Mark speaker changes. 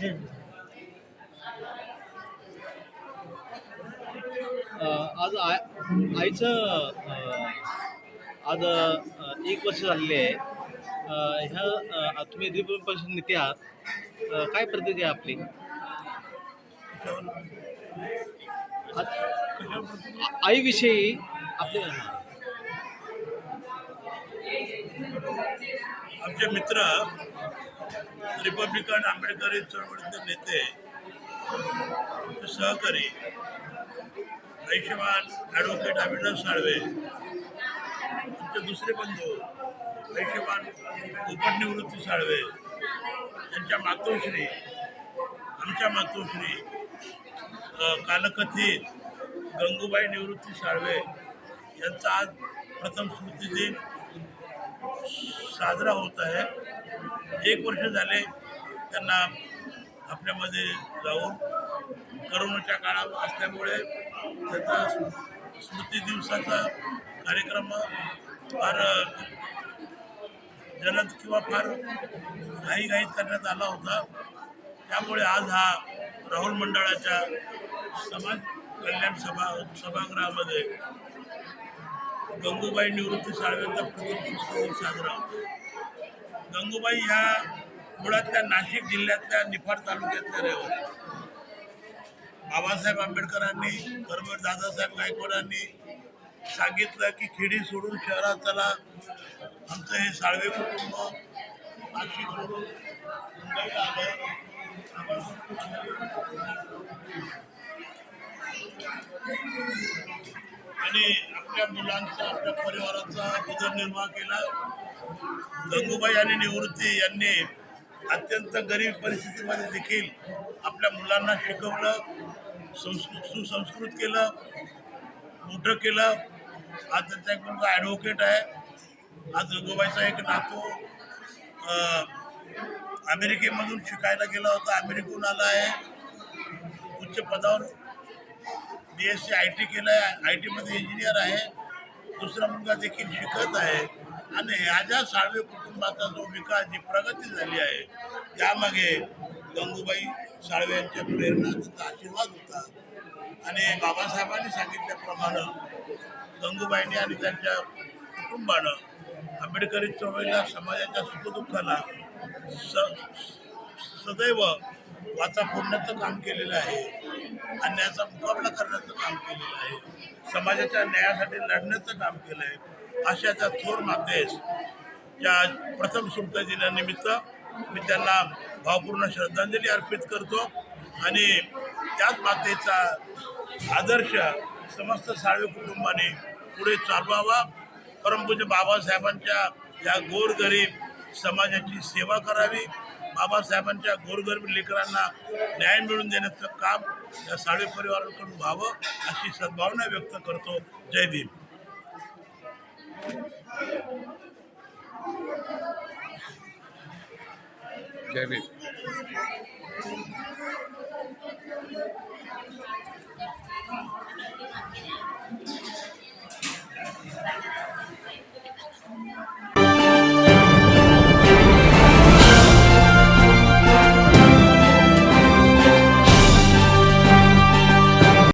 Speaker 1: जय
Speaker 2: आज आईच आईचं आज एक वर्ष झालेले आहे. ह्या तुम्ही रिपब्लिक परिषद नेते आहात. काय प्रतिक्रिया आहे आपली? आईविषयी आपले
Speaker 1: आमचे मित्र रिपब्लिकन आंबेडकरी चळवळीतले नेते सहकारी आयुष्यमान ॲडव्होकेट अविनाश साळवे आमचे दुसरे बंधू आयुष्यमान उपनिवृत्ती साळवे त्यांच्या मातोश्री आमच्या मातोश्री कालकथित गंगूबाई निवृत्ती साळवे यांचा आज प्रथम स्मृती दिन साजरा होत आहे एक वर्ष झाले त्यांना आपल्यामध्ये जाऊन करोनाच्या काळात असल्यामुळे त्याचा स्म- स्मृती दिवसाचा कार्यक्रम फार जलद किंवा फार घाईघाईत करण्यात आला होता. त्यामुळे आज हा राहुल मंडळाच्या समाज कल्याण सभा सभागृहामध्ये गंगूबाई निवृत्ती साळव्यांचा प्रथम साजरा होतो. गंगूबाई ह्या मुळातल्या नाशिक जिल्ह्यातल्या निफाड तालुक्यातल्या रहिवासी बाबासाहेब आंबेडकरांनी कर्मवीर दादासाहेब गायकवाडांनी सांगितलं की खेडी सोडून शहरात चला. आमचं हे साळवे कुटुंब नाशिक सोडून मुंबईला आलं. आपल्या मुलांचा आपल्या परिवाराचा उदरनिर्वाह केला. गंगूबाई आणि निवृत्ती यांनी अत्यंत गरीब परिस्थितीमध्ये देखील आपल्या मुलांना शिकवलं संस्कृत सुसंस्कृत केलं मोठं केलं. आज त्यांचा एक मुलगा ॲडव्होकेट आहे. आज गंगूबाईचा एक नातू अमेरिकेमधून शिकायला गेला होता अमेरिकेहून आला आहे. उच्च पदावर B S C I T केलं आहे आय टीमध्ये इंजिनियर आहे. दुसरा मुलगा देखील शिकत आहे. आणि ह्याच्या साळवे कुटुंबाचा जो विकास जी प्रगती झाली आहे त्यामागे गंगूबाई साळवे यांच्या प्रेरणा त्यांचा आशीर्वाद होता. आणि बाबासाहेबांनी सांगितल्याप्रमाणे गंगूबाईंनी आणि त्यांच्या कुटुंबानं आंबेडकरी चळवळीला समाजाच्या सुखदुःखाला स सदैव वाचा फोडण्याचं काम केलेलं आहे. अन्यायाचा मुकाबला करण्याचं काम केलेलं आहे. समाजाच्या न्यायासाठी लढण्याचं काम केलं आहे अशा त्या थोर मातेस या प्रथम शुभ दिनानिमित्त मी त्यांना भावपूर्ण श्रद्धांजली अर्पित करतो आणि त्याच मातेचा आदर्श समस्त साळवे कुटुंबाने पुढे चालवावा. परमपूज्य बाबासाहेबांच्या या गोरगरीब समाजाची सेवा करावी. बाबासाहेबांच्या गोरगरीब लेकरांना न्याय मिळवून देण्याचं काम या साडे परिवाराकडून व्हावं अशी सद्भावना व्यक्त करतो. जय भीम.
Speaker 3: जय भीम.